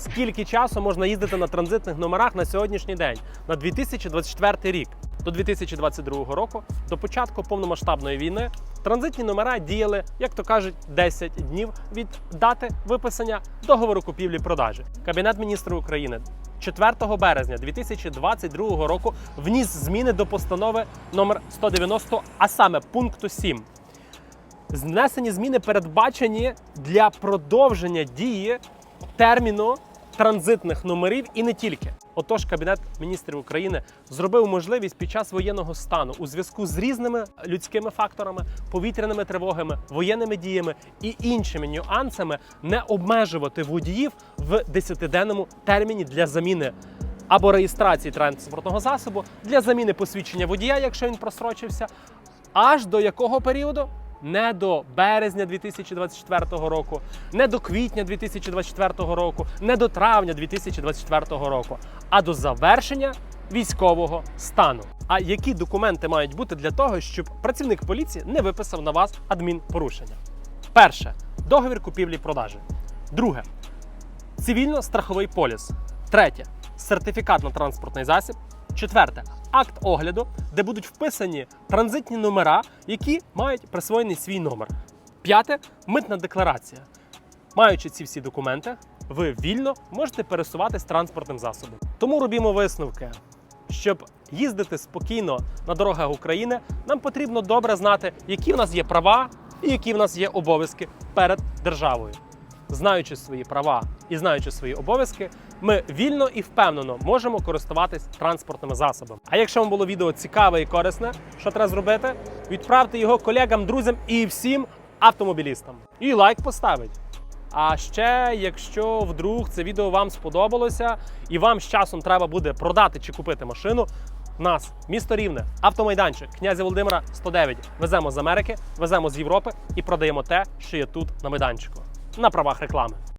скільки часу можна їздити на транзитних номерах на сьогоднішній день, на 2024 рік. До 2022 року, до початку повномасштабної війни, транзитні номера діяли, як то кажуть, 10 днів від дати виписання договору купівлі-продажі. Кабінет міністрів України 4 березня 2022 року вніс зміни до постанови номер 190, а саме пункту 7. Знесені зміни передбачені для продовження дії терміну транзитних номерів і не тільки. Отож, Кабінет міністрів України зробив можливість під час воєнного стану у зв'язку з різними людськими факторами, повітряними тривогами, воєнними діями і іншими нюансами не обмежувати водіїв в 10-денному терміні для заміни або реєстрації транспортного засобу для заміни посвідчення водія, якщо він просрочився, аж до якого періоду? Не до березня 2024 року, не до квітня 2024 року, не до травня 2024 року, а до завершення військового стану. А які документи мають бути для того, щоб працівник поліції не виписав на вас адмінпорушення? Перше договір купівлі-продажі. Друге цивільно-страховий поліс. Третє сертифікат на транспортний засіб. Четверте акт огляду, де будуть вписані транзитні номера, які мають присвоєний свій номер. П'яте митна декларація. Маючи ці всі документи, ви вільно можете пересуватись транспортним засобом. Тому робімо висновки. Щоб їздити спокійно на дорогах України, нам потрібно добре знати, які в нас є права і які в нас є обов'язки перед державою. Знаючи свої права і знаючи свої обов'язки, ми вільно і впевнено можемо користуватись транспортними засобами. А якщо вам було відео цікаве і корисне, що треба зробити? Відправте його колегам, друзям і всім автомобілістам. І лайк поставить. А ще, якщо вдруг це відео вам сподобалося і вам з часом треба буде продати чи купити машину, нас, місто Рівне, автомайданчик князя Володимира 109. Веземо з Америки, веземо з Європи і продаємо те, що є тут на майданчику на правах реклами.